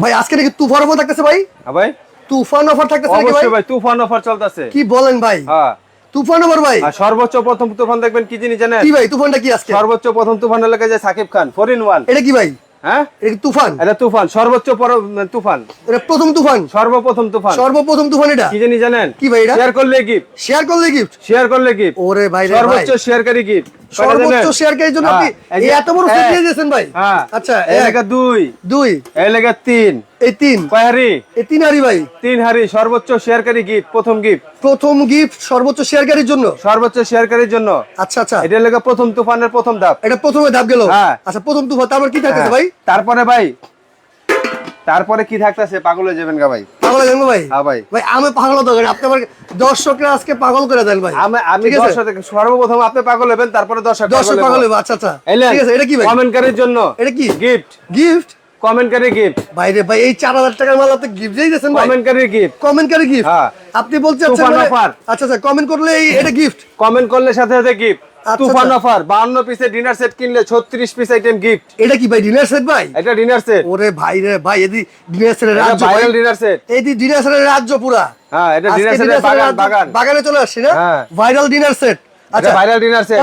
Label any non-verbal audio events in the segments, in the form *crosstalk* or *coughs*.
ভাই আজকে নাকি তুফান অফার থাকতেছে ভাই? হ্যাঁ ভাই। তুফান অফার থাকতেছে নাকি ভাই অবশ্যই ভাই? তুফান অফার চলতেছে। কি বলেন ভাই? হ্যাঁ। তুফান অফার ভাই? সর্বোচ্চ প্রথম তুফান দেখবেন কি জিনিস জানেন? কি ভাই তুফানটা কি আজকে? সর্বোচ্চ প্রথম তুফান লেগে যায় Sakib Khan four in one এটা কি ভাই? হ্যাঁ? এটা তুফান? এটা তুফান সর্বোচ্চ তুফান। এটা প্রথম তুফান? সর্বপ্রথম তুফান। সর্বপ্রথম তুফান এটা? কি জানি জানেন? কি ভাই এটা? শেয়ার করলে গিফট শেয়ার করলে গিফট শেয়ার করলে গিফট ওরে ভাই সর্বোচ্চ শেয়ারকারী গিফট সর্বোচ্চ শেয়ারকারীর জন্য আপনি এই এত বড় সেট দিয়ে দিয়েছেন ভাই। হ্যাঁ আচ্ছা এই লেখা দুই দুই এই লেখা তিন এই তিন। কয় হারি? এই তিন হারি ভাই। তিন হারি সর্বোচ্চ শেয়ারকারী গিফট প্রথম গিফট প্রথম গিফট সর্বোচ্চ শেয়ারকারীর জন্য? সর্বোচ্চ শেয়ারকারীর জন্য। আচ্ছা আচ্ছা। এটা লেখা প্রথম তুফানের প্রথম ধাপ। এটা প্রথমে ধাপ গেল। হ্যাঁ। আচ্ছা প্রথম তুফান তারপর কি থাকতেছে হ্যাঁ। ভাই? তারপরে ভাই তারপরে কি থাকতেছে? পাগল হয়ে যাবেন গা ভাই। পাগল হয়ে গেল ভাই? হ্যাঁ ভাই। ভাই আমি পাগল পারি আপনি আমার দর্শকরা আজকে পাগল করে দেন ভাই। আমি আমি দর্শক সর্বপ্রথম আপনি পাগল হবেন তারপরে দর্শক দর্শক পাগল হবে আচ্ছা আচ্ছা। ঠিক আছে এটা কি ভাই? কমেন্টকারীর জন্য এটা কি? গিফট গিফট কমেন্ট কমেন্টকারী গিফট ভাই রে ভাই এই চার হাজার টাকার মাল আপনি গিফট দিয়ে দিয়েছেন ভাই? কমেন্টকারীর গিফট কমেন্ট করে গিফট হ্যাঁ। আপনি বলছেন মানে- আচ্ছা আচ্ছা কমেন্ট করলে এটা গিফট কমেন্ট করলে সাথে সাথে গিফট তুফান আচ্ছা। অফার 52 পিসের ডিনার সেট কিনলে 36 পিস আইটেম গিফট এটা কি ভাই ডিনার সেট ভাই? এটা ডিনার সেট ওরে ভাই রে ভাই এদি ডিনার সেটের রাজ্য ভাই। ভাইরাল ডিনার সেট এদি ডিনার সেটের রাজ্য পুরা। হ্যাঁ এটা ডিনার সেটের বাগান বাগান। বাগানে চলে আসছি না। ভাইরাল ডিনার সেট আচ্ছা। ভাইরাল ডিনার সেট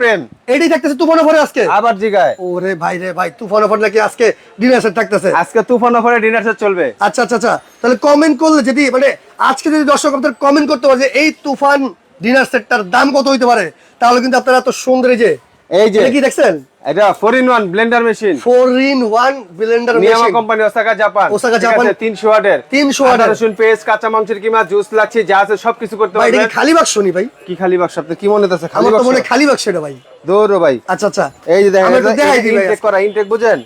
প্রেম। এটাই থাকতেছে তুফান অফারে আজকে? আবার জিগায়। ওরে ভাই রে ভাই তুফান অফার নাকি আজকে ডিনার সেট থাকতেছে? আজকে তুফান অফারে ডিনার সেট চলবে। আচ্ছা আচ্ছা আচ্ছা। তাহলে কমেন্ট করলে যদি মানে আজকে যদি দর্শক আপনাদের কমেন্ট করতে পারে যে এই তুফান ডিনার সেটটার দাম কত হইতে পারে? তাহলে কিন্তু আপনারা এত সুন্দর যে এই যে কি দেখছেন? এটা 4 ইন 1 blender machine four in one blender নিয়ামা company Osaka Japan Osaka Japan. আছে, 300 ওয়াটের 300 ওয়াটের। রসুন পেস্ট কাঁচা মাংসের কিমা জুস লাচ্ছি যা আছে সবকিছু করতে ভাই এটা পারবেন। কি খালি বাক্স নি ভাই? কি খালি বাক্স? আপনি কি মনে হচ্ছে খালি আমার তো বাক্স? মনে খালি বাক্স এটা ভাই। দৌড়ো ভাই। আচ্ছা আচ্ছা। এই যে দেখেন একটু দেখাই দিই ইনটেক করা ইনটেক বুঝেন?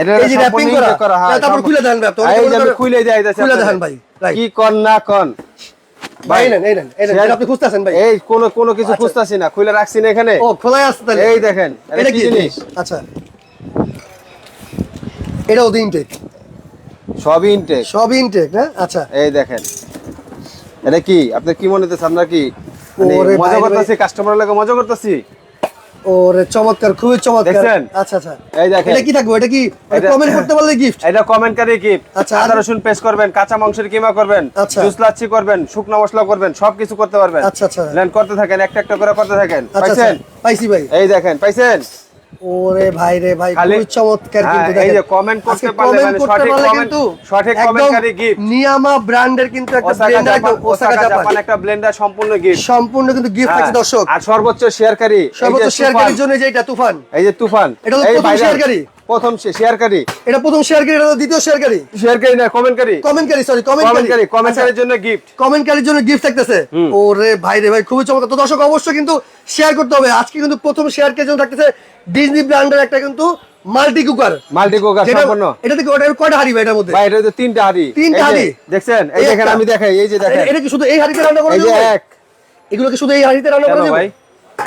এটা এই যে intake করা। হ্যাঁ, তারপর খুলে দেন wrap, তো এই যে খুলে দেই যাচ্ছে খুলে। দেখান ভাই, কি কন না কন। ভাই এই নেন এই নেন এটা আপনি খুঁজতেছেন ভাই। এই কোন কোন কিছু খুঁজতাছি না খুলে রাখছি না এখানে। ও খোলাই আছে তাহলে। এই দেখেন এটা এটা কি জিনিস? আচ্ছা। সবই ইনটেক ইনটেক না? আচ্ছা। এই দেখেন। এটা কি? আপনি কি মনে হচ্ছে আপনার কি? মানে মজা করতেছি কাস্টমার লাগে মজা করতেছি? ওরে চমৎকার খুবই চমৎকার? আচ্ছা আচ্ছা। এই দেখেন। এটা কি থাকবে? এটা কি কমেন্ট করতে পারলে গিফট এটা কমেন্ট করে গিফট আচ্ছা, আদা রসুন পেস্ট করবেন কাঁচা মাংসের কিমা করবেন আচ্ছা। জুস লাচ্ছি করবেন শুকনো মশলা করবেন সবকিছু করতে পারবেন। আচ্ছা, আচ্ছা। করতে থাকেন একটা একটা করে করতে থাকেন। আচ্ছা আচ্ছা। পাইছেন? পাইছি ভাই। এই দেখেন পাইছেন? ওরে ভাই রে ভাই খুবই চমৎকার হ্যাঁ, কিন্তু এই যে কমেন্ট করতে পারলে মানে সঠিক কমেন্ট সঠিক একদম গিফট নিয়ামা ব্র্যান্ডের কিন্তু একটা ব্লেন্ডার ওসাকা জাপান। একটা ব্লেন্ডার সম্পূর্ণ গিফট সম্পূর্ণ কিন্তু গিফট আছে দর্শক। আর সর্বোচ্চ শেয়ারকারী সর্বোচ্চ শেয়ারকারীর জন্য যে এটা তুফান। এই যে তুফান। এটা প্রথম শেয়ারকারী। প্রথম শেয়ারকারী এটা প্রথম শেয়ারকারী এটা দ্বিতীয় শেয়ারকারী শেয়ারকারী না কমেন্টকারী কমেন্টকারী সরি কমেন্টকারী কমেন্টকারী কমেন্টকারীর জন্য গিফট কমেন্টকারীর জন্য গিফট থাকতেছে। ওরে ভাই রে ভাই খুবই চমৎকার। তো দর্শক অবশ্যই কিন্তু শেয়ার করতে হবে। আজকে কিন্তু প্রথম শেয়ার কে জন্য থাকতেছে ডিজনি ব্র্যান্ডের একটা কিন্তু মাল্টি কুকার মাল্টি কুকার সম্পূর্ণ। এটা থেকে ওটা কয়টা হাড়ি ভাই এটার মধ্যে? ভাই এটা তো তিনটা হাড়ি। তিনটা হাঁড়ি? দেখছেন? এই দেখেন আমি দেখাই এই যে দেখেন। এটা- কি শুধু এই হাড়িতে রান্না করা এই যে যাবে? এক। এগুলো কি শুধু এই হাড়িতে রান্না করা যাবে? ভাই?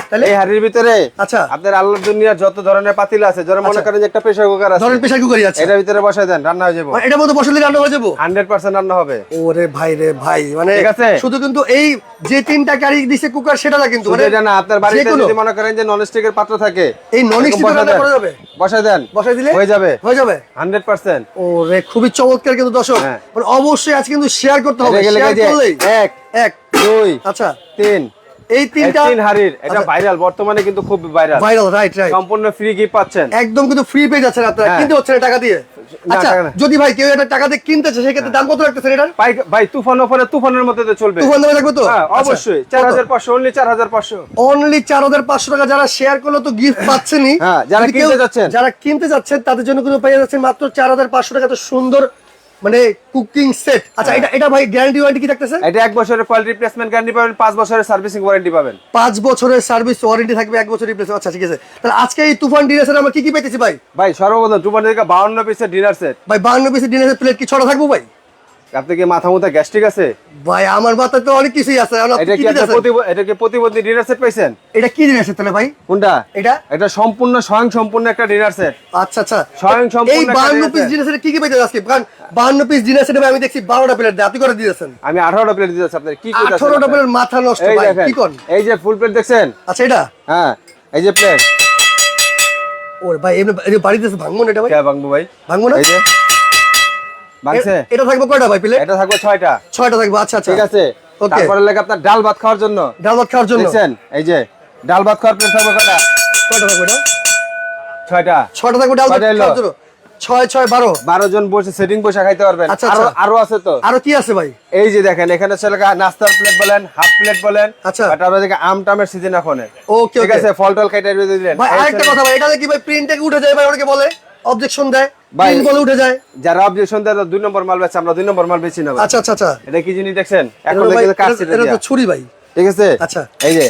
তাহলে? এই হাড়ির ভিতরে আচ্ছা। আপনার দুনিয়ার যত ধরনের পাতিল আছে যারা মনে আচ্ছা। করেন যে একটা প্রেসার কুকার আছে ধরেন প্রেসার কুকারই আছে। এটার ভিতরে বসায় দেন রান্না হয়ে যাবে। মানে এটার মধ্যে বসলে রান্না হয়ে যাব? হান্ড্রেড পার্সেন্ট রান্না হবে। ওরে ভাই রে ভাই মানে ঠিক আছে? শুধু কিন্তু এই যে তিনটা কারি দিছে কুকার সেটা না কিন্তু মানে এটা না আপনার বাড়িতে যদি মনে করেন যে পাত্র থাকে এই রান্না করা যাবে? বসায় দেন। বসাই দিলে? হয়ে যাবে। হয়ে যাবে? Hundred percent. ওরে খুবই চমৎকার কিন্তু দর্শক। হ্যাঁ। মানে অবশ্যই আজ কিন্তু শেয়ার করতে হবে। শেয়ার করলেই। এক এক। দুই আচ্ছা। তিন এই তিনটা তিন হাড়ির এটা আচ্ছা। ভাইরাল বর্তমানে কিন্তু খুব ভাইরাল ভাইরাল রাইট রাইট সম্পূর্ণ ফ্রি গিফট পাচ্ছেন। একদম কিন্তু ফ্রি পেয়ে যাচ্ছেন আপনারা। হ্যাঁ। কিনতে হচ্ছে না টাকা দিয়ে? আচ্ছা যদি ভাই কেউ এটা টাকা দিয়ে কিনতেছে সেক্ষেত্রে দাম কত রাখতেছেন এটার? ভাই তুফান অফারে তুফানের মধ্যে তো চলবে। তুফান দামে থাকবে তো? হ্যাঁ অবশ্যই। চার হাজার পাঁচশো অনলি চার হাজার পাঁচশো। অনলি চার হাজার পাঁচশো টাকা যারা শেয়ার করল তো গিফট পাচ্ছেনই। হ্যাঁ, যারা কিনতে যাচ্ছেন। যারা কিনতে যাচ্ছেন তাদের জন্য কিন্তু পেয়ে যাচ্ছেন মাত্র চার হাজার পাঁচশো টাকা। তো সুন্দর মানে কুকিং সেট আচ্ছা হ্যাঁ। এটা এটা ভাই গ্যারান্টি ওয়ারেন্টি কি থাকতেছে? এটা এক বছরের কোয়ালিটি রিপ্লেসমেন্ট গ্যারান্টি পাবেন পাঁচ বছরের সার্ভিসিং ওয়ারেন্টি পাবেন। পাঁচ বছরের সার্ভিস ওয়ারেন্টি থাকবে এক বছর রিপ্লেস আচ্ছা ঠিক আছে। তাহলে আজকে এই তুফান ডিনার আমরা কি কি পেতেছি ভাই? ভাই সর্বপ্রথম তুফান ডিনার বাউন্ন পিসের ডিনার সেট ভাই বান্ন পিসের ডিনার সেট প্লেট কি ছটা থাকব ভাই? আপনি কি মাথা মুথা গ্যাস্ট্রিক আছে? ভাই আমার মাথায় তো অনেক কিছুই আছে এটা কি কি আপনার এটা কি প্রতিবন্ধী ডিনার সেট পাইছেন? এটা কি জিনিস তাহলে ভাই? কোনটা? এটা? এটা সম্পূর্ণ স্বয়ং সম্পূর্ণ একটা ডিনার সেট আচ্ছা আচ্ছা। স্বয়ং সম্পূর্ণ এই একটা বান্ন dinner পিস set। ডিনার কি কি পেতে আজকে? কারণ বান্ন পিস ডিনার সেটে আমি দেখছি বারোটা প্লেট আপনি করে দিয়েছেন? আমি আঠারোটা প্লেট দিতেছি আপনার কি কইতাছেন আঠারোটা আপনার? প্লেট মাথা নষ্ট ভাই কি কোন? এই যে ফুল প্লেট দেখছেন? আচ্ছা এটা? হ্যাঁ এই যে প্লেট ওর ভাই এমনি এই বাড়িতে ভাঙবো না এটা ভাই? কে বাংবু ভাই? ভাঙবো না? এই যে। এটা থাকবে কয়টা ভাই প্লেট? এটা থাকবে ছয়টা। ছয়টা থাকবে আচ্ছা আচ্ছা। ঠিক আছে. তারপরে লাগে আপনার ডাল ভাত খাওয়ার জন্য। ডাল ভাত খাওয়ার জন্য? দেখছেন? এই যে ডাল ভাত খাওয়ার প্লেট থাকবে কয়টা? কয়টা থাকবে এটা? ছয়টা। ছয়টা থাকবে ডাল ভাত খাওয়ার জন্য? ছয় ছয় বারো। বারো জন বসে সেটিং বসে খাইতে পারবেন। আচ্ছা, আরও আচ্ছা। আরও আছে তো? আরও কি আছে ভাই? এই যে দেখেন এখানে নাস্তার প্লেট বলেন হাফ প্লেট বলেন আচ্ছা। আম টামের সিজন এখন। ওকে ঠিক আছে? ফল টল খাইতে দিলেন। ভাই আরেকটা কথা ভাই এটা কি ভাই প্রিন্ট উঠে যায় ভাই বলে। অবজেকশন দেয় প্রিন্ট বলে উঠে যায়। যারা অবজেকশন দেয় দুই নম্বর মাল বেচে আমরা দুই নম্বর মাল বেচি না আচ্ছা আচ্ছা আচ্ছা। এটা কি জিনিস দেখছেন? এখন তো ভাই- দেখে কাজ এটা- তো ছুরি ভাই। ঠিক আছে? আচ্ছা। এই যে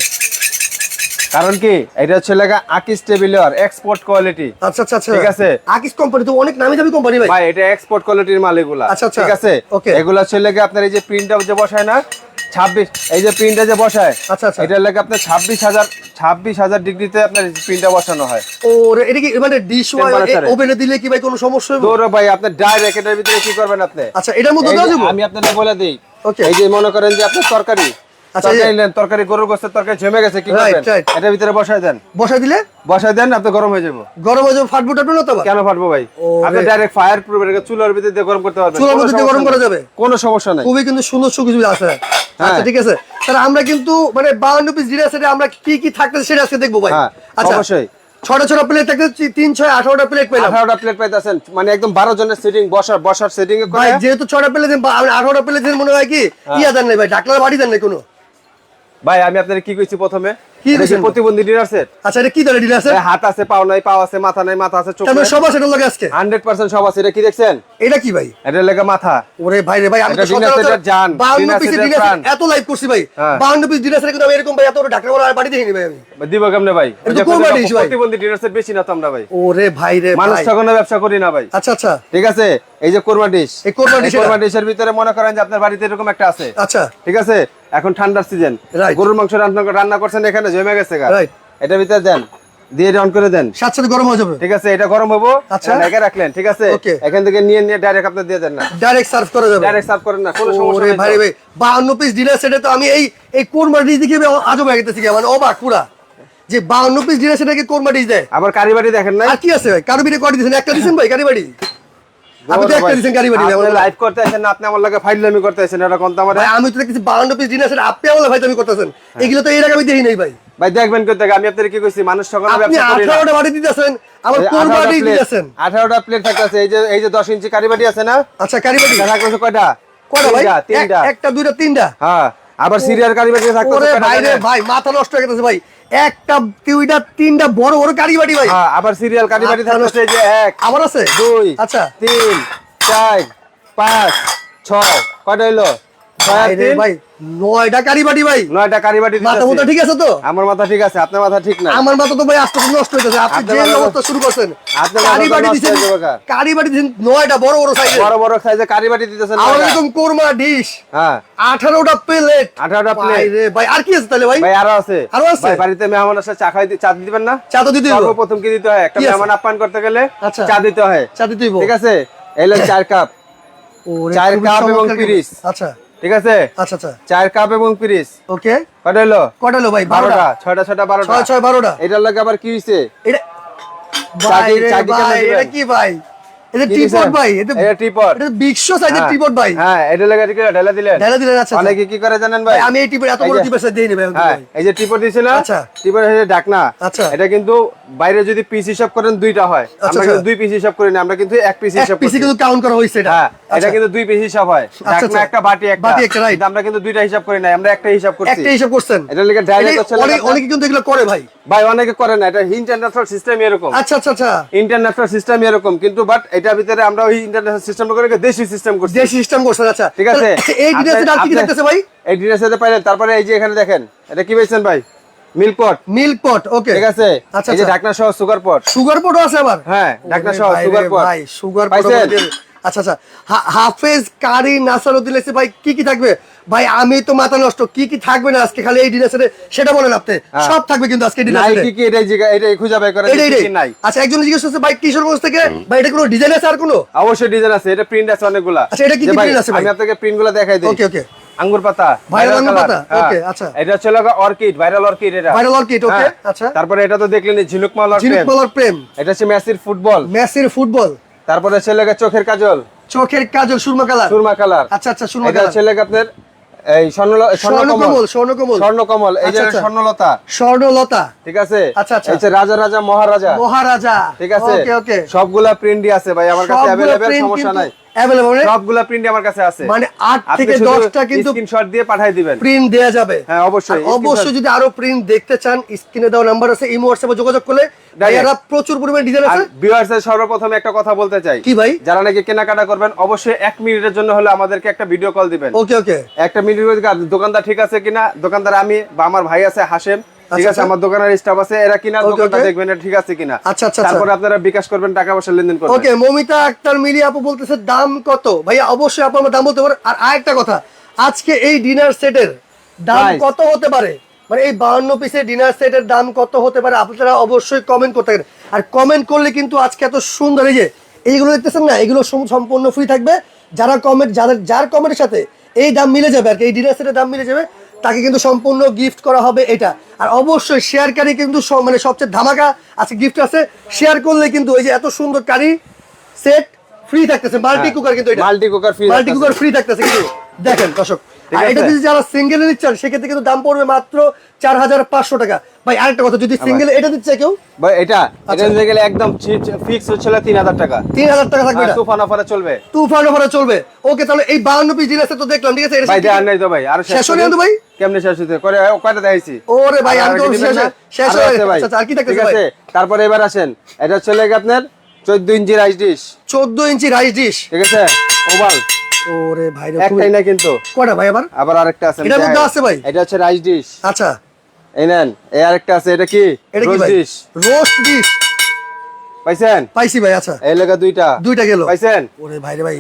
কারণ কি? এটা হচ্ছে লেগা আকিস টেবিলার এক্সপোর্ট কোয়ালিটি আচ্ছা আচ্ছা ঠিক আছে। আকিস কোম্পানি তো অনেক নামি দামি কোম্পানি ভাই। ভাই এটা এক্সপোর্ট কোয়ালিটির মাল এগুলা। আচ্ছা, আচ্ছা। ঠিক আছে? Okay. এগুলা হচ্ছে লেগে আপনার এই যে প্রিন্টটা যে বসায় না ছাব্বিশ এই যে প্রিন্টটা যে বসায় আচ্ছা, আচ্ছা। এটা লাগে আপনার ছাব্বিশ হাজার ছাব্বিশ হাজার ডিগ্রিতে আপনার প্রিন্টটা বসানো হয়। ও এটা কি মানে ডিশ। ওভেনে দিলে কি ভাই কোনো সমস্যা হবে? দৌড়ো ভাই আপনি ডাইরেক্ট এটার ভিতরে কি করবেন আপনি? আচ্ছা এটার মধ্যে আমি আপনাকে বলে দিই। ওকে এই যে মনে করেন যে আপনার তরকারি তরকারি এই যে- নেন তরকারি গরুর গোস্তের তরকারি জমে গেছে কি করবেন? এটার ভিতরে বসায় দেন। বসাই দিলে? বসায় দেন আপনি গরম হয়ে যাব। গরম হয়ে যাবে ফাটবো টাটবো না তো কেন ফাটবো ভাই? আপনি ডাইরেক্ট ফায়ার প্রুফ চুলার ভিতরে দিয়ে গরম করতে পারবেন চুলার কোনো মধ্যে দিয়ে সমস্যা গরম করা যাবে? কোনো সমস্যা নাই। খুবই কিন্তু সুন্দর সুযোগ আছে হ্যাঁ। আচ্ছা ঠিক আছে। তাহলে আমরা কিন্তু মানে বাউন্ন পিস জিরা সেটা আমরা কি কি থাকতেছে সেটা আজকে দেখব ভাই। হ্যাঁ, আচ্ছা অবশ্যই। ছটা ছটা প্লেট থাকতে তিন ছয় আঠারোটা প্লেট পেলাম। আঠারোটা প্লেট পাইতেছেন মানে একদম বারো জনের সিটিং বসার বসার সিটিং এ যেহেতু ছটা প্লেট আঠারোটা প্লেট মনে হয় কি হ্যাঁ। ইয়া দেন নাই ভাই ডাকলার বাড়ি দেন নাই কোনো? ভাই আমি আপনার কি কইছি প্রথমে? কি এটা কি কইছেন? প্রতিবন্ধী ডিনার সেট আচ্ছা এটা কি ধরে ডিল আছে হাত আছে পাও নাই পাও আছে মাথা নাই মাথা আছে চোখ তারপরে সব আছে এটা লগে আজকে? হান্ড্রেড পার্সেন্ট সব আছে এটা কি দেখছেন? এটা কি ভাই? এটা লেগে মাথা। ওরে ভাই রে ভাই আমি তো এটা dinner সচরাচর set এর জান, 52 dinner পিসের set এর dinner set প্রাণ। এত লাইভ করছি ভাই। 52 পিস ডিনার সেট কিন্তু আমি এরকম ভাই এত ঢাকা বড় আর বাড়ি দেখিনি ভাই আমি। দিব কেমনে ভাই? এটা তো ওই যে কোরবানি আপনাদের ভাই। প্রতিবন্ধী ডিনার সেট বেশি না তো আমরা ভাই। ওরে ভাই রে মানুষ তখন ব্যবসা করি না ভাই। আচ্ছা আচ্ছা। ঠিক আছে? এই যে কোরমা ডিশ এই কোরমা? কোরমা ডিশের ভিতরে মনে করেন যে আপনার বাড়িতে এরকম একটা আছে। আচ্ছা। ঠিক আছে? এখন ঠান্ডার সিজন গরুর মাংস রান্না রান্না করছেন এখানে? জমে গেছে গা. এটার ভিতরে দেন দিয়ে অন করে দেন। সাথে সাথে গরম হয়ে যাবে। ঠিক আছে এটা গরম হব। আচ্ছা। রেখে রাখলেন ঠিক আছে. এখান থেকে নিয়ে নিয়ে ডাইরেক্ট আপনি দিয়ে দেন না। ডাইরেক্ট সার্ভ করা যাবে। ডাইরেক্ট সার্ভ করেন না কোনো সমস্যা নেই ভাই ভাই 52 পিস ডিনার সেটে তো আমি এই এই কোরমা ডিশ দেখে আমি আজব হয়ে গেতেছি মানে অবাক পুরা। যে 52 পিস ডিনার সেটে কি কোরমা ডিশ দেয়। আবার কারি বাড়ি দেখেন না আর কি আছে ভাই? কারও বিটে কয়টা দিছেন একটা দিছেন ভাই কারি বাড়ি আপনি তো একটা দিছেন কারি বাড়ি ভাই, লাইভ করতে আছেন না আপনি আমার লাগে ফাইজলামি করতে আছেন এটা কোন তো আমার? ভাই আমি তো দেখতেছি 52 পিস ডিনার সেট আপনি আমার ভাই তুমি করতেছেন। এগুলো তো এর আগে আমি দেখি নাই ভাই। ভাই দেখবেন আমি আপনাদের কি কইছি মানুষ আপনি ব্যবসা করি না। 18টা বাড়ি দিতেছেন আবার এই কোরমা 18টা ডিশ plate- দিতেছেন? 18টা প্লেট থাকতেছে এই যে এই যে 10 ইঞ্চি কারি বাটি আছে না? আচ্ছা কারি থাকতেছে কয়টা? কয়টা ভাই? তিনটা, একটা দুইটা তিনটা? হ্যাঁ আবার সিরিয়াল কারি বাটি থাকতেছে ওরে ভাই রে ভাই মাথা নষ্ট হয়ে গেছে ভাই। একটা দুইটা তিনটা বড় বড় কারি বাড়ি ভাই। হ্যাঁ আবার সিরিয়াল কারি বাটি থাকতেছে এই যে এক আমার আছে? দুই আচ্ছা। তিন চার পাঁচ ছয় কয়টা হইল? ভাই রে ভাই নয়টা কারি বাড়ি ভাই। নয়টা কারি বাটি মাথা ঠিক আছে তো? আমার মাথা ঠিক আছে আপনার মাথা ঠিক না আমার মাথা তো ভাই আস্তে আস্তে নষ্ট হইতেছে আপনি যে অবস্থা শুরু করছেন আপনার কারি মাথা বাড়ি নষ্ট দিছেন যাবে গা। কারি? বাড়ি দিছেন নয়টা বড় বড় সাইজের বড় বড় সাইজে কারি দিতেছেন আমার এরকম কোরমা ডিশ। হ্যাঁ। আঠারোটা প্লেট 18টা ভাই রে ভাই আর কি আছে তাহলে ভাই? ভাই আরও আছে। আরও আছে? ভাই বাড়িতে মেহমান চা খাই চা দিবেন না? চা তো দিতে সর্বপ্রথম কি দিতে হয়? একটা মেহমান আপ্যায়ন করতে গেলে আচ্ছা। চা দিতে হয়। চা দিতে ঠিক আছে? চার কাপ। খুবই কাপ এবং চমৎকার পিরিচ। কিন্তু। আচ্ছা। ঠিক আছে? আচ্ছা আচ্ছা। চার কাপ এবং পিরিস ওকে। কটা হলো? কটা হলো ভাই? বারোটা। ছয়টা ছয়টা বারোটা। ছয় ছয় বারোটা। এটার লাগে আবার কি হইছে? এটা ভাই কি- ভাই? এটা কি ভাই এটা কি টিপট ভাই এটা এটা টিপট এটা বিশ সাইজের হ্যাঁ, টিপট ভাই। হ্যাঁ এটার লাগে কি ঢেলা দিলেন। ঢেলা দিলেন আচ্ছা আচ্ছা। অনেকে কি করে জানেন ভাই? ভাই, আমি এই টিপট এত বড় টিপট সাইজ দেই নি ভাই হ্যাঁ এই যে টিপট দিছে আচ্ছা। টিপট হচ্ছে ঢাকনা আচ্ছা। এটা কিন্তু বাইরে যদি পিস হিসাব করেন দুইটা হয়। আমরা আচ্ছা। কিন্তু দুই পিস হিসাব করি না আমরা কিন্তু এক পিস হিসাব পিসি কিন্তু কাউন্ট করা হইছে এটা। হ্যাঁ এটা আচ্ছা, কিন্তু দুই পিস হিসাব হয়। ঢাকনা আচ্ছা। একটা বাটি একটা। বাটি একটা, right. আমরা কিন্তু দুইটা হিসাব করি না আমরা একটা হিসাব করছি। একটা হিসাব করছেন। এটার লিগে ডাইরেক্ট হচ্ছে অনেকে কিন্তু এগুলো করে ভাই। ভাই অনেকে করে না এটা ইন্টারন্যাশনাল সিস্টেম এরকম। আচ্ছা আচ্ছা আচ্ছা। ইন্টারন্যাশনাল সিস্টেম এরকম কিন্তু বাট এটার ভিতরে আমরা ওই ইন্টারন্যাশনাল সিস্টেম করে দেশি সিস্টেম করছি। দেশি সিস্টেম করছেন আচ্ছা ঠিক আছে? এই ডিটেলস আর কি কি দেখতেছে ভাই? এই ডিটেলস সাথে পাইলেন তারপরে এই যে এখানে দেখেন এটা কি পেয়েছেন ভাই? Milk pot milk pot okay. ঠিক আছে? আচ্ছা এই যে আচ্ছা। ঢাকনা সহ সুগার পট সুগার পটও আছে আবার? হ্যাঁ ঢাকনা সহ সুগার পট ভাই সুগার পট আচ্ছা আচ্ছা। হাফেজ কারি নাসারউদ্দিন এসে ভাই কি কি থাকবে? ভাই আমি তো মাথা নষ্ট। কি কি থাকবে না আজকে খালি এই ডিনারে সেটা বলেন আপনি। হ্যাঁ। সব থাকবে কিন্তু আজকে ডিনারে কি কি এটাই জিগা এটাই খুঁজে বাই করে নাই? আচ্ছা একজন জিজ্ঞেস করছে ভাই কিশোরগঞ্জ থেকে? ভাই এটা কোনো ডিজাইন আছে আর কোনো? অবশ্যই ডিজাইন আছে এটা প্রিন্ট আছে অনেকগুলা। আচ্ছা, এটা কি কি যে আছে আমি আপনাকে প্রিন্টগুলা দেখাই দিই। ওকে ওকে। আঙ্গুর পাতা আঙ্গুর পাতা? হ্যাঁ। Okay, আচ্ছা। এটা হচ্ছে অর্কিড ভাইরাল অর্কিড এটা। Viral orchid, okay, হ্যাঁ। আচ্ছা। তারপরে এটা তো দেখলেন ঝিনুক মাল জিনিস বলার প্রেম। এটা হচ্ছে মেসির ফুটবল। মেসির ফুটবল। তারপরে হচ্ছে লেগে চোখের কাজল। চোখের কাজল সুরমা কালার। সুরমা কালার। আচ্ছা আচ্ছা সুরমা এটা কালার। হচ্ছে লেগে আপনার এই স্বর্ণ স্বর্ণকমল। স্বর্ণকমল স্বর্ণকমল। এই যে আচ্ছা, আচ্ছা। স্বর্ণলতা। স্বর্ণলতা। ঠিক আছে? আচ্ছা, আচ্ছা। এই রাজা রাজা মহারাজা। মহারাজা। ঠিক আছে? ওকে ওকে। সবগুলা প্রিন্টই আছে ভাই আমার কাছে অ্যাভেলেবেল সমস্যা নাই। অ্যাভেলেবল সবগুলা প্রিন্টই আমার কাছে আছে। মানে আট থেকে শুধু দশটা কিন্তু স্ক্রিনশট দিয়ে পাঠিয়ে দিবেন। প্রিন্ট দেয়া যাবে। হ্যাঁ, অবশ্যই। অবশ্যই যদি আরও প্রিন্ট দেখতে চান স্ক্রিনে দেওয়া নাম্বার আছে ইমো হোয়াটসঅ্যাপে যোগাযোগ করলে ভাইয়ারা প্রচুর পরিমাণে ডিজাইন আছে। ভিউয়ার্সের সর্বপ্রথম একটা কথা বলতে চাই। কি ভাই? যারা নাকি কেনাকাটা করবেন অবশ্যই এক মিনিটের জন্য হলে আমাদেরকে একটা ভিডিও কল দিবেন। ওকে ওকে একটা মিনিট দোকানদার ঠিক আছে কিনা? দোকানদার আমি বা আমার ভাই আছে হাসেম ঠিক আছে আচ্ছা। আমার দোকানের স্টাফ আছে এরা কিনা দোকানটা দেখবেন এটা ঠিক আছে কিনা। আচ্ছা, আচ্ছা, তারপরে আপনারা বিকাশ করবেন টাকা পয়সা লেনদেন করবেন। ওকে মমিতা আক্তার মিলি আপু বলতেছে দাম কত? ভাইয়া অবশ্যই আপু আমার দাম বলতে পারেন আর আরেকটা কথা আজকে এই ডিনার সেটের দাম কত হতে পারে? মানে এই বাহান্ন পিসের ডিনার সেটের দাম কত হতে পারে আপনারা অবশ্যই কমেন্ট করতে পারেন। আর কমেন্ট করলে কিন্তু আজকে এত সুন্দর এই যে এইগুলো দেখতেছেন না? এগুলো সম্পূর্ণ ফ্রি থাকবে। যারা কমেন্ট যাদের যার কমেন্টের সাথে এই দাম মিলে যাবে আর কি এই ডিনার সেটের দাম মিলে যাবে তাকে কিন্তু সম্পূর্ণ গিফট করা হবে এটা। আর অবশ্যই শেয়ারকারী কিন্তু মানে সবচেয়ে ধামাকা আছে গিফট আছে। শেয়ার করলে কিন্তু ওই যে এত সুন্দর কারি সেট ফ্রি থাকতেছে। মাল্টি কুকার কিন্তু multi cooker free multi cooker free থাকতেছে কিন্তু। দেখেন দর্শক আর এটা যদি যারা সিঙ্গেল নিচ্ছেন সেক্ষেত্রে কিন্তু দাম পড়বে মাত্র চার হাজার পাঁচশো টাকা। ভাই আরেকটা কথা যদি সিঙ্গেল এটা দিচ্ছে কেউ? ভাই এটা আচ্ছা। এটা নিতে গেলে একদম ফিক্স হচ্ছে তিন হাজার টাকা। তিন হাজার টাকা থাকবে তুফান অফারে চলবে। তুফান ওভারে চলবে। ওকে তাহলে এই বাহান্ন পিস জিনিস তো দেখলাম ঠিক আছে? ভাই নাই তো ভাই আর শেষ হয়নি তো ভাই? কেমনে শেষ হতে করে কয়টা দেখাইছি? ওরে ভাই, আমি তো শেষ- শেষ হয়ে-। আচ্ছা, আচ্ছা, আর কি ভাই? তারপরে এবার আসেন। এটা চলে গেছে আপনার চোদ্দ ইঞ্চি রাইস ডিশ চোদ্দ ইঞ্চি রাইস ডিশ ঠিক আছে? ওভাল ওরে ভাই একটাই না কিন্তু। কয়টা ভাই আবার? আবার আরেকটা আছে এটার মধ্যে আছে ভাই? এটা হচ্ছে রাইস ডিশ আচ্ছা। এই নেন এই আরেকটা আছে এটা কি? ভাই? ডিশ রোস্ট ডিশ পাইছেন? পাইছি ভাই আচ্ছা। এই লেগা দুইটা। দুইটা গেল। পাইছেন? ওরে ভাই রে ভাই।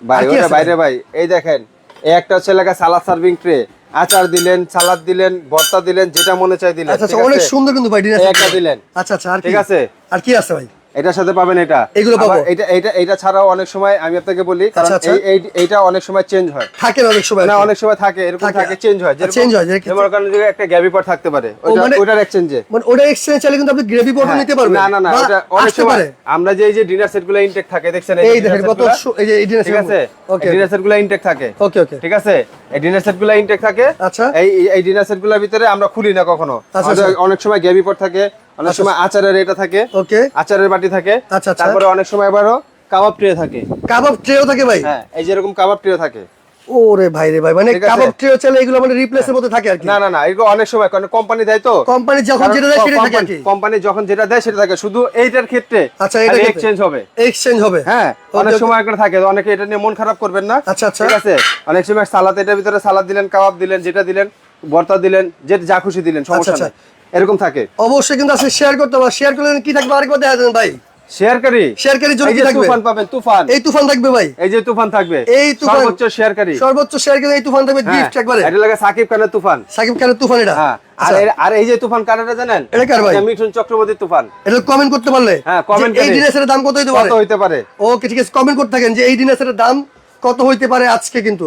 ভাই ওটা আছে বাইরে ভাই? এই দেখেন এই একটা হচ্ছে লেগা সালাদ সার্ভিং ট্রে আচার দিলেন সালাদ দিলেন ভর্তা দিলেন যেটা মনে চাই দিলেন আচ্ছা আচ্ছা অনেক সুন্দর কিন্তু ভাই ডিনার একটা দিলেন। আচ্ছা আচ্ছা আর ঠিক আছে? আর কি আছে ভাই? এটার সাথে পাবেন এটা। এগুলো পাবো? এটা এটা এটা ছাড়াও অনেক সময় আমি আপনাকে বলি কারণ আচ্ছা, আচ্ছা। এই এই- এইটা অনেক সময় চেঞ্জ হয়। থাকে অনেক সময় না অনেক সময় থাকে এরকম থাকে। চেঞ্জ হয়। যেরকম- change হয়, যেমন কারণে যে একটা গ্যাবি পট থাকতে পারে। ওইটা মানে- ওইটার এক্সচেঞ্জে মানে ওটা এক্সচেঞ্জ চাইলে কিন্তু আপনি গ্রেভি পটও নিতে পারবেন। হ্যাঁ, না না না ওটা অনেক সময় আমরা যে এই যে ডিনার সেটগুলো ইনটেক থাকে দেখছেন এই দেখেন কত এই যে এই ডিনার ঠিক আছে? ওকে ডিনার সেটগুলো ইনটেক থাকে। ওকে ওকে ঠিক আছে? এই ডিনার সেটগুলো ইনটেক থাকে। আচ্ছা। এই এই- ডিনার সেটগুলোর ভিতরে আমরা খুলি না কখনো। আচ্ছা, আচ্ছা। অনেক সময় গ্যাবি পট থাকে। অনেক আচ্ছা, সময় আচারের এটা থাকে ওকে। আচারের বাটি থাকে আচ্ছা, আচ্ছা। তারপরে অনেক সময় আবারও কাবাব ট্রে থাকে। কাবাব ট্রেও থাকে ভাই? হ্যাঁ এই যে এরকম কাবাব ট্রে থাকে। ওরে ভাই রে ভাই মানে কাবাব ট্রেও চাইলে এগুলো মানে রিপ্লেসের মধ্যে থাকে আর কি। না না না এগুলো অনেক সময় কারণ কোম্পানি দেয় তো। কোম্পানি যখন যেটা দেয় সেটা থাকে আর কি। কোম্পানি যখন যেটা দেয় সেটা থাকে শুধু এইটার ক্ষেত্রে আচ্ছা, ক্ষেত্রে। এক্সচেঞ্জ হবে। এক্সচেঞ্জ হবে। হ্যাঁ অনেক সময় একটা থাকে অনেকে এটা নিয়ে মন খারাপ করবেন না। আচ্ছা, আচ্ছা। ঠিক আছে? অনেক সময় সালাদ এটার ভিতরে সালাদ দিলেন কাবাব দিলেন যেটা দিলেন ভর্তা দিলেন যেটা যা খুশি দিলেন সমস্যা আচ্ছা, নেই। এরকম থাকে? অবশ্যই কিন্তু আসলে শেয়ার করতে হবে। শেয়ার করলে কি থাকবে? আরেকবার দেখা যাবে ভাই। শেয়ারকারী শেয়ারকারীর জন্য কি থাকবে? তুফান পাবেন তুফান। এই তুফান থাকবে ভাই। এই যে তুফান থাকবে। এই তুফান- সর্বোচ্চ শেয়ারকারী সর্বোচ্চ শেয়ার করে এই তুফান থাকবে হ্যাঁ, গিফট একবারে। এটা লাগে সাকিব খানের তুফান। সাকিব খানের তুফান এটা। হ্যাঁ। আর আচ্ছা, আর এই যে তুফান কানাডা জানেন? এটা কার ভাই? মিঠুন চক্রবর্তীর তুফান। এটা কমেন্ট করতে পারলে। হ্যাঁ, যে এই। ডিনার্সের দাম কত হইতে পারে? কত হইতে পারে? ওকে ঠিক আছে। কমেন্ট করতে থাকেন যে এই ডিনার্সের দাম কত হইতে পারে আজকে কিন্তু।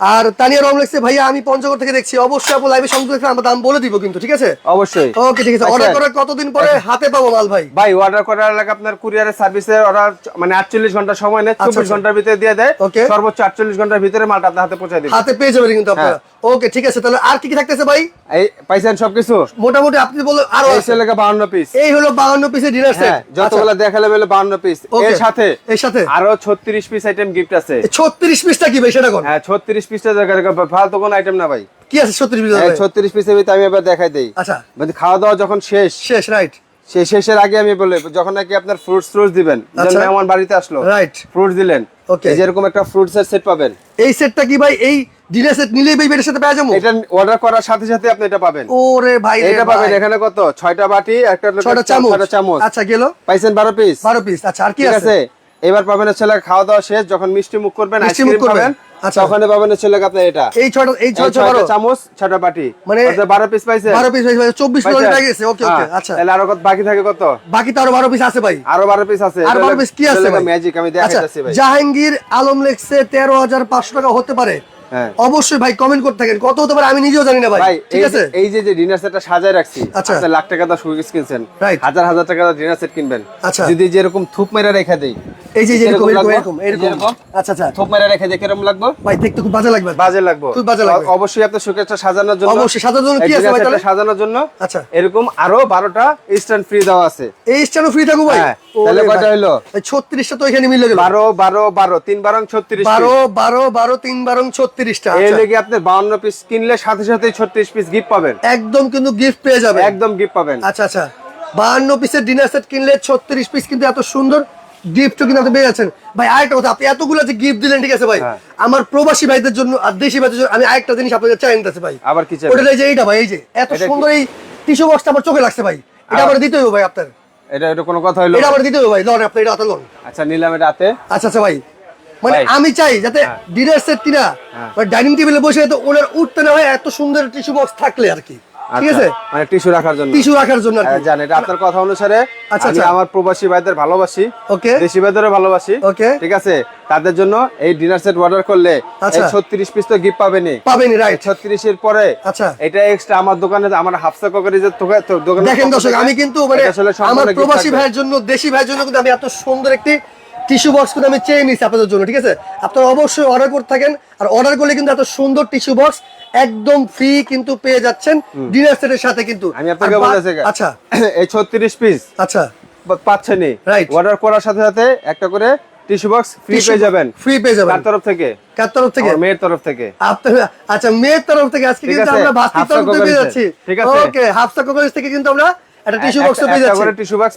আর তানিয়া রম লিখছে ভাইয়া আমি পঞ্চগড় থেকে দেখছি। অবশ্যই আপু লাইভে সংযুক্ত থাকলে আমরা দাম বলে দিব কিন্তু ঠিক আছে? অবশ্যই। ওকে ঠিক আছে। আচ্ছা। অর্ডার করার কতদিন পরে হাতে পাবো মাল ভাই? ভাই অর্ডার করার লাগে আপনার কুরিয়ারের সার্ভিসের অর্ডার মানে আটচল্লিশ ঘণ্টা সময় নেয় চব্বিশ আচ্ছা। ঘণ্টার ভিতরে দিয়ে দেয়. সর্বোচ্চ আটচল্লিশ ঘণ্টার ভিতরে মালটা আপনার হাতে পৌঁছে দিবে। হাতে পেয়ে যাবেন কিন্তু আপনারা। হ্যাঁ। ওকে ঠিক আছে। তাহলে আর কি কি থাকতেছে ভাই? এই পাইছেন সবকিছু? মোটামুটি আপনি বলে আরও আছে। ছেলেকে বাউন্ন পিস এই হলো বাউন্ন পিসের ডিনার সেট হ্যাঁ যতগুলো দেখালে বেলে বাউন্ন পিস Okay. এর সাথে এর সাথে? আরও ছত্রিশ পিস আইটেম গিফট আছে। ছত্রিশ পিসটা কি ভাই সেটা কোন? হ্যাঁ ছত্রিশ পিসটা ফালতু কোনো আইটেম না ভাই। কি আছে ছত্রিশ পিস ছত্রিশ পিসের ভিতরে আমি এবার দেখাই দেই। আচ্ছা। মানে খাওয়া দাওয়া যখন শেষ শেষ রাইট শেষের আগে আমি বলে যখন নাকি আপনার ফ্রুটস ফ্রুটস দিবেন আচ্ছা। বাড়িতে আসলো রাইট ফ্রুটস দিলেন Okay. এই যে এরকম একটা ফ্রুটস এর সেট পাবেন। এই সেটটা কি ভাই? এই ডিনার সেট নিলেই ভাই এর সাথে পেয়ে যাব? এটা অর্ডার করার সাথে সাথে আপনি এটা পাবেন। ওরে ভাই এটা পাবেন এখানে কত? ছয়টা বাটি একটা ছয়টা চামচ। ছয়টা চামচ। আচ্ছা গেল। পাইছেন বারো পিস বারো পিস আচ্ছা আর কি আছে? আছে। এবার পাবেন হচ্ছে খাওয়া দাওয়া শেষ যখন মিষ্টি মুখ করবেন আইসক্রিম করবেন। আচ্ছা। তখন পাবেন হচ্ছে লাগে আপনার এটা। এই এই বারো। চামচ ছয়টা বাটি। মানে মানে বারো পিস পাইছেন বারো পিস ভাই চব্বিশ পিস পাইছেন? গেছে ওকে ওকে হ্যাঁ, আচ্ছা। তাহলে আরও কত বাকি থাকে কত? বাকি তো আরও বারো পিস আছে ভাই। আরও বারো পিস আছে। আর বারো পিস কি আছে ম্যাজিক আমি ভাই। জাহাঙ্গীর আলম লেখছে তেরো হাজার পাঁচশো টাকা হতে পারে। হ্যাঁ। অবশ্যই ভাই কমেন্ট করতে থাকেন। কত হতে পারে আমি নিজেও জানি না ভাই। ঠিক আছে? এই যে ডিনার সেটটা সাজায় রাখছি আচ্ছা। লাখ টাকা দা কিনছেন. হাজার হাজার টাকা ডিনার সেট কিনবেন। আচ্ছা। যদি যেরকম থুপ মেরা রেখে দেই এই যে এরকম এরকম এরকম? আচ্ছা আচ্ছা। থোপ মেরে রেখে কিরম লাগবে? ভাই দেখতে খুব বাজে লাগবে। বাজে লাগবে। খুব বাজে লাগবে। অবশ্যই আপনার শোকেসটা সাজানোর জন্য। অবশ্যই, সাজানোর জন্য কি আছে ভাই তাহলে? সাজানোর জন্য। আচ্ছা। এরকম আরও বারোটা স্ট্যান্ড ফ্রি দেওয়া আছে। এই স্ট্যান্ড ফ্রি থাকব ভাই। হ্যাঁ, তাহলে কয়টা? ছত্রিশটা তো এখানে মিলে গেল। বারো বারো বারো তিন বারং ছত্রিশ বারো বারো বারো তিন বারো ছত্রিশটা। এই লেগে আপনি বাউন্ন পিস কিনলে সাথে সাথে ছত্রিশ পিস গিফট পাবেন। একদম কিন্তু গিফট পেয়ে যাবে একদম গিফট পাবেন। আচ্ছা আচ্ছা। বাহান্ন পিসের ডিনার সেট কিনলে ছত্রিশ পিস কিন্তু এত সুন্দর। গিফট কিন্তু আপনি পেয়ে যাচ্ছেন। ভাই আরেকটা কথা আপনি এতগুলো যে গিফট দিলেন ঠিক আছে ভাই? হ্যাঁ। আমার প্রবাসী ভাইদের জন্য আর দেশি ভাইদের জন্য আমি আরেকটা জিনিস আপনাদের চাই নিতেছি ভাই। আবার কি চাই ওটা এই যে এইটা ভাই এই যে এত সুন্দর এই টিস্যু বক্সটা আমার চোখে লাগছে ভাই। এটা আবার- দিতে হবে ভাই আপনার। এটা এটা কোনো কথা হইল এটা আবার দিতে হবে ভাই লন আপনি এটা হাতে লন। আচ্ছা নিলাম এটা হাতে। আচ্ছা আচ্ছা ভাই। মানে আমি চাই যাতে ডিনার সেট কিনা হ্যাঁ। ডাইনিং টেবিলে বসে তো ওনার উঠতে না হয় এত সুন্দর টিস্যু বক্স থাকলে আর কি। ঠিক আচ্ছা, আছে? মানে টিস্যু রাখার জন্য। টিস্যু রাখার জন্য আর হ্যাঁ, কি জান এটা আপনার কথা অনুসারে আচ্ছা, আমি আচ্ছা। আমার প্রবাসী ভাইদের ভালোবাসি ওকে। দেশি ভাইদেরও ভালোবাসি ওকে। ঠিক আছে? তাদের জন্য এই ডিনার সেট অর্ডার করলে আচ্ছা। ছত্রিশ পিস তো গিফট পাবেনি পাবেনি রাইট ছত্রিশের পরে আচ্ছা। এটা এক্সট্রা আমার দোকানে আমার হাফসা ককারিজের দোকানে দেখেন দর্শক আমি কিন্তু মানে আমার প্রবাসী ভাইয়ের জন্য দেশি ভাইয়ের জন্য কিন্তু আমি এত সুন্দর একটি টিস্যু বক্স কিন্তু আমি চেয়ে নিছি আপনাদের জন্য ঠিক আছে? আপনারা অবশ্যই অর্ডার করতে থাকেন আর অর্ডার করলে কিন্তু এত সুন্দর টিস্যু বক্স একদম ফ্রি কিন্তু পেয়ে যাচ্ছেন ডিনার সেটের সাথে কিন্তু। আমি আপনাকে আচ্ছা। *coughs* এই ছত্রিশ পিস আচ্ছা। পাচ্ছেনই। Right. অর্ডার করার সাথে সাথে একটা করে টিস্যু বক্স ফ্রি পেয়ে যাবেন। ফ্রি পেয়ে যাবেন। কার তরফ থেকে? কার তরফ থেকে? মেয়ের তরফ থেকে। আচ্ছা মেয়ের তরফ থেকে। আজকে কিন্তু আমরা তরফ থেকে পেয়ে যাচ্ছি। ঠিক আছে। ওকে হাফসা কোকারিজ থেকে কিন্তু আমরা একটা টিস্যু বক্স পেয়ে একটা করে টিস্যু বক্স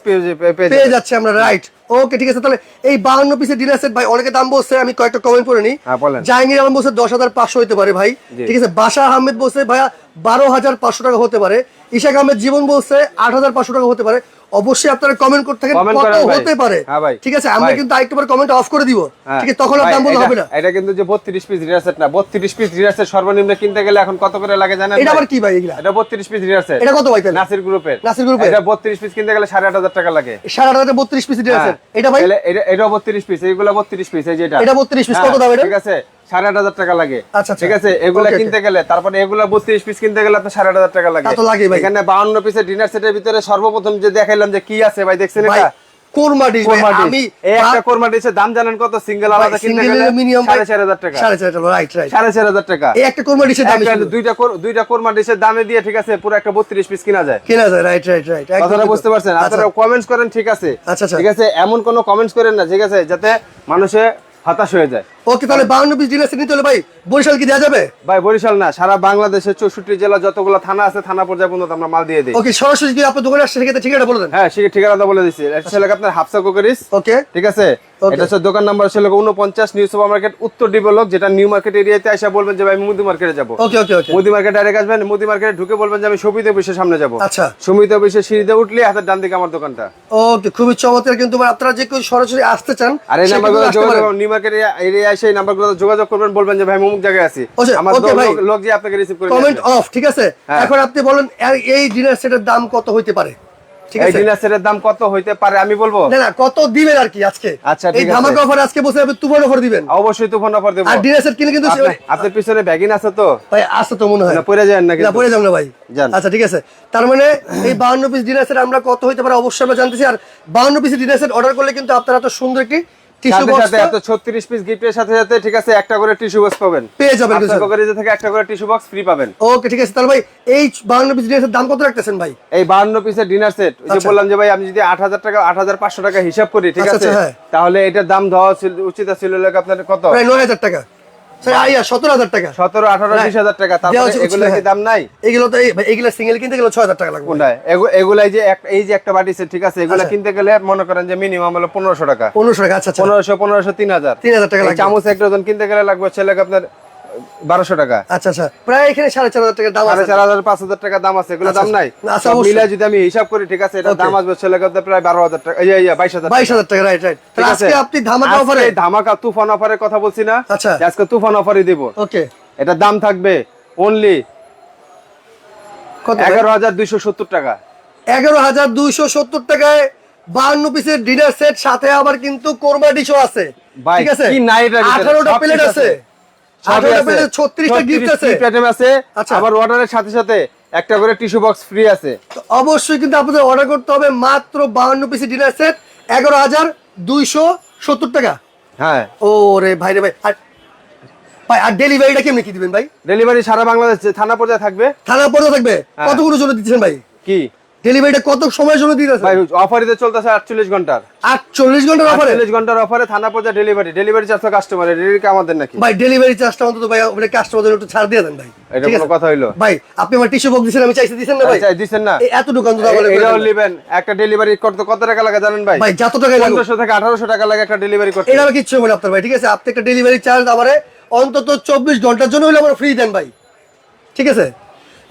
পেয়ে যাচ্ছে আমরা রাইট ওকে ঠিক আছে তাহলে এই বাহান্ন পিসের ডিনার সেট ভাই অনেকে দাম বলছে আমি কয়েকটা কমেন্ট করে নিই। হ্যাঁ, জাহাঙ্গীর আলম বলছে দশ হাজার পাঁচশো হতে পারে ভাই। ঠিক আছে বাসা আহমেদ বলছে ভাইয়া বারো হাজার পাঁচশো টাকা হতে পারে। ইশাক আহমেদ জীবন বলছে আট হাজার পাঁচশো টাকা হতে পারে। অবশ্যই আপনারা কমেন্ট করতে থাকেন কত হতে পারে। হ্যাঁ ঠিক আছে আমরা কিন্তু আরেকটু পরে কমেন্ট অফ করে দিব। হ্যাঁ। ঠিক আছে তখন আর দাম বলতে হবে না। এটা কিন্তু যে বত্রিশ পিস রিয়ার সেট না বত্রিশ পিস রিয়ার সেট সর্বনিম্ন কিনতে গেলে এখন কত করে লাগে জানেন এটা আবার কি ভাই এগুলা? এটা বত্রিশ পিস রিয়ার সেট এটা কত ভাই তাহলে? নাসির গ্রুপের নাসির গ্রুপের? এটা বত্রিশ পিস কিনতে গেলে সাড়ে আট হাজার টাকা লাগে। সাড়ে আট হাজার বত্রিশ পিস ডিনার সেট। এটা ভাই এটা এটা- এটাও বত্রিশ পিস এইগুলা 32 পিস এই যেটা এটা 32 piece, হ্যাঁ, কত দাম এটা? ঠিক আছে সাড়ে আট হাজার টাকা লাগে আচ্ছা, আচ্ছা। ঠিক আছে এগুলা. কিনতে গেলে তারপরে এগুলা বত্রিশ পিস কিনতে গেলে আপনার সাড়ে আট হাজার টাকা লাগে তা লাগেই ভাই। এখানে বাউন্ন পিসের ডিনার সেটের ভিতরে সর্বপ্রথম যে দেখাইলাম যে কি আছে ভাই দেখছেন এটা কোরমা ডিশ আমি এই একটা কোরমা ডিশের দাম জানেন কত? সিঙ্গেল আলাদা কিনতে গেলে মিনিমাম সাড়ে চার হাজার টাকা। সাড়ে চার হাজার রাইট রাইট সাড়ে চার হাজার টাকা। এই একটা কোরমা ডিশের দাম দুইটা কোর- দুইটা কোরমা ডিশের দামে দিয়ে ঠিক আছে পুরো একটা বত্রিশ পিস কিনা যায়। কেনা যায় রাইট রাইট রাইট কথাটা বুঝতে পারছেন? আপনারা কমেন্টস করেন ঠিক আছে। আচ্ছা, আচ্ছা। ঠিক আছে? এমন কোনো কমেন্টস করেন না ঠিক আছে? যাতে মানুষে হতাশ হয়ে যায়। ওকে তাহলে বাউন্ন পিস নিতে হলে ভাই বরিশাল কি দেওয়া যাবে? ভাই বরিশাল না সারা বাংলাদেশের চৌষট্টি জেলা যতগুলো থানা আছে থানা পর্যায়ে পর্যন্ত আমরা মাল দিয়ে দিই। ওকে সরাসরি যদি আপনার দোকানে আসছে সেক্ষেত্রে ঠিকানা বলে দেন। হ্যাঁ ঠিকানাটা বলে দিচ্ছি। এটা ছিল আপনার হাফসা কোকারিস। ওকে। ঠিক আছে? এটা হচ্ছে দোকান নাম্বার ছিল উনপঞ্চাশ নিউ সুপার মার্কেট উত্তর ডিবলক যেটা নিউ মার্কেট এরিয়াতে বলবেন যে ভাই আমি মুদি মার্কেটে যাব। ওকে ওকে ওকে। মুদি মার্কেট ডাইরেক্ট আসবেন মুদি মার্কেটে ঢুকে বলবেন যে আমি সবিত অফিসের সামনে যাব। আচ্ছা। সমিত অফিসের সিঁড়িতে উঠলে হাতের ডান দিকে আমার দোকানটা। ওকে খুবই চমৎকার। কিন্তু আপনারা যে কেউ সরাসরি আসতে চান আর এই পারেন। নিউ মার্কেট এরিয়া এসে এই নাম্বারগুলো যোগাযোগ করবেন বলবেন যে ভাই অমুক জায়গায় আছি। আমার লোক- যে আপনাকে রিসিভ করে কমেন্ট অফ ঠিক আছে? হ্যাঁ। এখন আপনি বলেন এই ডিনার সেটের দাম কত হইতে পারে? ঠিক এই ডিনার সেটের দাম কত হইতে পারে আমি বলব? না না কত দিবেন আর কি আজকে? আচ্ছা, এই ধামাকা অফার আজকে বসে আপনি তুফান অফার দিবেন। অবশ্যই তুফান অফার দেবো। আর ডিনার সেট কিনে কিন্তু আপনার- আপনার পিছনে ব্যাগিন আছে তো? ভাই আসতে তো মনে হয়। না পড়ে যায় না না পড়ে যাব না ভাই। আচ্ছা ঠিক আছে। তার মানে এই পিস ডিনার সেট আমরা কত হইতে পারে অবশ্যই আমরা জানতেছি। আর বাউন্ন পিস ডিনার সেট অর্ডার করলে কিন্তু আপনারা এত সুন্দর একটি টিস্যু বক্স সাথে এত 36 পিস গিফটের সাথে সাথে ঠিক আছে একটা করে টিস্যু বক্স পাবেন। পেয়ে যাবেন আপনার থেকে একটা করে টিস্যু বক্স ফ্রি পাবেন। ওকে ঠিক আছে তাহলে ভাই এই বাউন্ন পিস ডিনার দাম কত রাখতেছেন ভাই? এই 52 পিসের ডিনার সেট ওই যে আচ্ছা। বললাম যে ভাই আমি যদি 8000 টাকা 8500 টাকা হিসাব করি ঠিক আচ্ছা, আছে আচ্ছা, হ্যাঁ। তাহলে এটার দাম দেওয়া উচিত ছিল আপনার কত? প্রায় নয় হাজার টাকা। স্যার আইয়া সতেরো হাজার টাকা। 17 18 হ্যাঁ। 20000 টাকা। দেওয়া তারপরে উচিত এগুলো কি হ্যাঁ। দাম নাই? এগুলো তো এগুলো সিঙ্গেল কিনতে গেলে ছয় হাজার টাকা লাগবে। এগুলাই যে এই যে একটা বাটি ঠিক আছে? এগুলা আচ্ছা। কিনতে গেলে মনে করেন যে মিনিমাম হলো পনেরোশো টাকা। পনেরোশো টাকা আচ্ছা পনেরোশো 1500 1500 3000 তিন হাজার টাকা চামচ এক ডজন কিনতে গেলে লাগবে ছেলেকে আপনার বারোশো টাকা। আচ্ছা আচ্ছা। প্রায় এখানে সাড়ে চার হাজার টাকার দাম সাড়ে চার হাজার পাঁচ হাজার টাকা দাম আছে। এগুলো আচ্ছা, দাম নাই। মিলাই যদি আমি হিসাব করি ঠিক আছে এটা দাম আসবে আপনার প্রায় বারো হাজার টাকা এই বাইশ হাজার বাইশ হাজার টাকা রাইট রাইট ঠিক আছে? আজকে আপনি ধামাকা অফারে ধামাকা তুফান অফারের কথা বলছি না। আচ্ছা। আজকে তুফান অফারই দিব। ওকে এটার দাম থাকবে অনলি কত এগারো হাজার দুইশো সত্তর টাকা। এগারো হাজার দুইশো সত্তর টাকায় বাহান্ন পিসের ডিনার সেট সাথে আবার কিন্তু কোরমা ডিশও আছে। ঠিক আছে? কি নাই আঠারোটা প্লেট আছে। ছত্রিশটা গিফট আছে। gift আছে। আচ্ছা। আবার অর্ডারের সাথে সাথে একটা করে টিস্যু বক্স ফ্রি আছে। অবশ্যই কিন্তু আপনাদের অর্ডার করতে হবে মাত্র বাহান্ন পিসের ডিনার সেট এগারো হাজার দুইশো সত্তর টাকা। হ্যাঁ। ও রে ভাই রে ভাই আর ভাই আর ডেলিভারিটা কেমনি কি দিবেন ভাই? ডেলিভারি সারা বাংলাদেশ থানা পর্যায়ে থাকবে? থানা পর্যন্ত থাকবে? হ্যাঁ। কতগুলো জন্য দিচ্ছেন ভাই? কি? ডেলিভারিটা কত সময়ের জন্য দিতেছেন ভাই অফারিতে চলতেছে আটচল্লিশ ঘণ্টার। আটচল্লিশ ঘণ্টার অফারে আটচল্লিশ ঘণ্টার অফারে থানা পর্যায়ে ডেলিভারি ডেলিভারি চার্জ তো কাস্টমার ডেলিভারি আমাদের নাকি? ভাই ডেলিভারি চার্জটা অন্তত ভাই ওটা কাস্টমারদের একটু ছাড় দিয়ে দেন ভাই। এটা কোনো কথা হইল। ভাই আপনি আমার টিস্যু বক্স দিছেন আমি চাইছি দিছেন না ভাই? আচ্ছা, দিচ্ছেন না। এত দোকান তো এটাও নেবেন। একটা ডেলিভারি করতে কত টাকা লাগে জানেন ভাই? ভাই যত টাকা লাগবে পনেরোশো থেকে আঠারোশো টাকা লাগে একটা ডেলিভারি করতে এটা কিচ্ছু হবে আপনার ভাই ঠিক আছে? আপনি একটা ডেলিভারি চার্জ আমারে অন্তত চব্বিশ ঘণ্টার জন্য হলে আমার ফ্রি দেন ভাই। ঠিক আছে?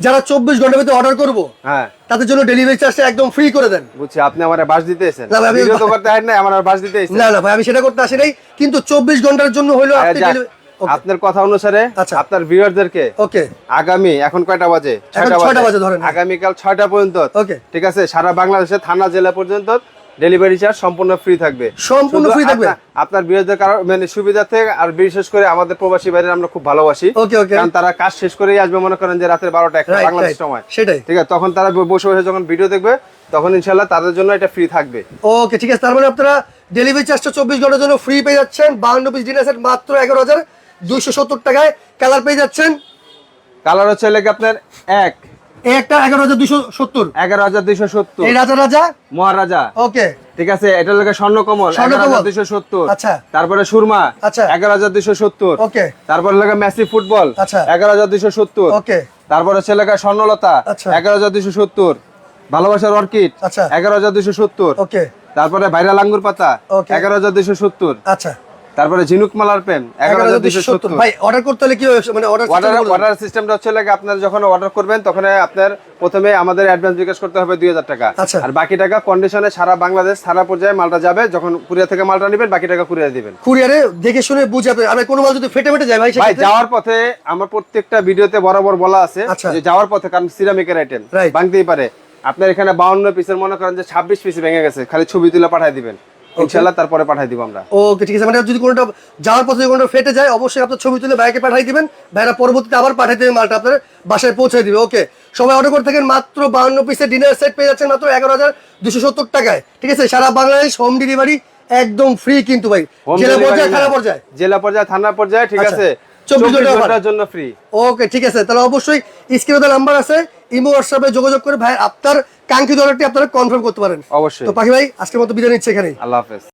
যারা চব্বিশ ঘণ্টার ভিতরে অর্ডার করব হ্যাঁ। তাদের জন্য ডেলিভারি চার্জটা একদম ফ্রি করে দেন। বুঝছি আপনি আমার বাস দিতে এসেছেন। না, ভাই, আমি- করতে হয় না আমার বাস দিতে এসেছেন। না না ভাই আমি সেটা করতে আসি নাই কিন্তু চব্বিশ ঘণ্টার জন্য হলো আপনি delivery- Okay, আপনার কথা অনুসারে আচ্ছা। আপনার ভিউয়ারদেরকে ওকে আগামী এখন কয়টা বাজে? ছয়টা বাজে। ধরেন। আগামীকাল ছয়টা পর্যন্ত। ওকে ঠিক আছে সারা বাংলাদেশে থানা জেলা পর্যন্ত ডেলিভারি চার্জ সম্পূর্ণ ফ্রি থাকবে। সম্পূর্ণ ফ্রি থাকবে? আপনার- আপনার বিরোধের কারণ মানে সুবিধার্থে আর বিশেষ করে আমাদের প্রবাসী বাইরে আমরা খুব ভালোবাসি। ওকে ওকে কারণ তারা কাজ শেষ করেই আসবে মনে করেন যে রাতের বারোটা একটা বাংলাদেশ সময়। সেটাই। ঠিক আছে? তখন তারা বসে বসে যখন ভিডিও দেখবে তখন ইনশাল্লাহ তাদের জন্য এটা ফ্রি থাকবে। ওকে ঠিক আছে। তার মানে আপনারা ডেলিভারি চার্জটা চব্বিশ ঘণ্টার জন্য ফ্রি পেয়ে যাচ্ছেন। বাহান্ন পিস ডিনার সেট মাত্র এগারো হাজার দুইশো সত্তর টাকায়। কালার পেয়ে যাচ্ছেন? কালার হচ্ছে আপনার এক। একটা এগারো হাজার দুইশো সত্তর। এগারো হাজার দুইশো সত্তর। এই রাজা রাজা? মহারাজা। ওকে। ঠিক আছে এটা লেগে স্বর্ণকমল স্বর্ণকমল। এগারো হাজার দুইশো সত্তর। আচ্ছা। তারপরে সুরমা আচ্ছা। এগারো হাজার দুইশো সত্তর। ওকে। তারপরে লেগে মেসি ফুটবল আচ্ছা। এগারো হাজার দুইশো সত্তর। ওকে। তারপরে হচ্ছে লেগে স্বর্ণলতা আচ্ছা। এগারো হাজার দুইশো সত্তর। ভালোবাসার অর্কিড আচ্ছা। এগারো হাজার দুইশো সত্তর। ওকে। তারপরে ভাইরাল আঙ্গুর পাতা. এগারো হাজার দুইশো সত্তর। আচ্ছা। তারপরে ঝিনুক মালার পেন এগারো হাজার দুইশো সত্তর। ভাই অর্ডার করতে হলে কি মানে অর্ডার অর্ডার অর্ডার সিস্টেমটা হচ্ছে লাগে আপনার যখন অর্ডার করবেন তখন আপনার প্রথমে আমাদের অ্যাডভান্স বিকাশ করতে হবে দুই হাজার টাকা। আচ্ছা। আর বাকি টাকা কন্ডিশনে সারা বাংলাদেশ সারা পর্যায়ে মালটা যাবে যখন কুরিয়ার থেকে মালটা নেবেন বাকি টাকা কুরিয়ার দিবেন। কুরিয়ারে দেখে শুনে বুঝে আপনি আর কোনো মাল যদি ফেটে ফেটে যায় ভাই ভাই যাওয়ার পথে আমার প্রত্যেকটা ভিডিওতে বরাবর বলা আছে আচ্ছা। যে যাওয়ার পথে কারণ সিরামিকের আইটেম. ভাঙতেই পারে। আপনার এখানে বাউন্ন পিসের মনে করেন যে ছাব্বিশ পিস ভেঙে গেছে খালি ছবি তুলে পাঠিয়ে দিবেন। ইনশাল্লাহ তারপরে পাঠিয়ে দিব আমরা। ওকে ঠিক আছে। মানে যদি কোনোটা যাওয়ার পথে যদি কোনোটা ফেটে যায় অবশ্যই আপনার ছবি তুলে ভাইকে পাঠিয়ে দিবেন। ভাইরা পরবর্তীতে আবার পাঠিয়ে দেবে মালটা আপনার বাসায় পৌঁছে দিবে। ওকে সবাই অর্ডার করে থাকেন মাত্র বাহান্ন পিসের ডিনার সেট পেয়ে যাচ্ছেন মাত্র এগারো হাজার দুশো সত্তর টাকায়। ঠিক আছে? সারা বাংলাদেশ হোম ডেলিভারি একদম ফ্রি কিন্তু ভাই। জেলা পর্যায়ে থানা পর্যায়ে? জেলা পর্যায়ে থানা পর্যায়ে ঠিক আচ্ছা। আছে। 24 চব্বিশ ঘণ্টা ঘণ্টার জন্য ফ্রি ওকে ঠিক আছে। তাহলে অবশ্যই স্ক্রিনে নাম্বার আছে। ইমো হোয়াটসঅ্যাপে যোগাযোগ করে ভাই আপনার কাঙ্ক্ষিত অর্ডারটি আপনারা কনফার্ম করতে পারেন। অবশ্যই। তো পাখি ভাই আজকের মতো বিদায় নিচ্ছে এখানেই। আল্লাহ হাফেজ।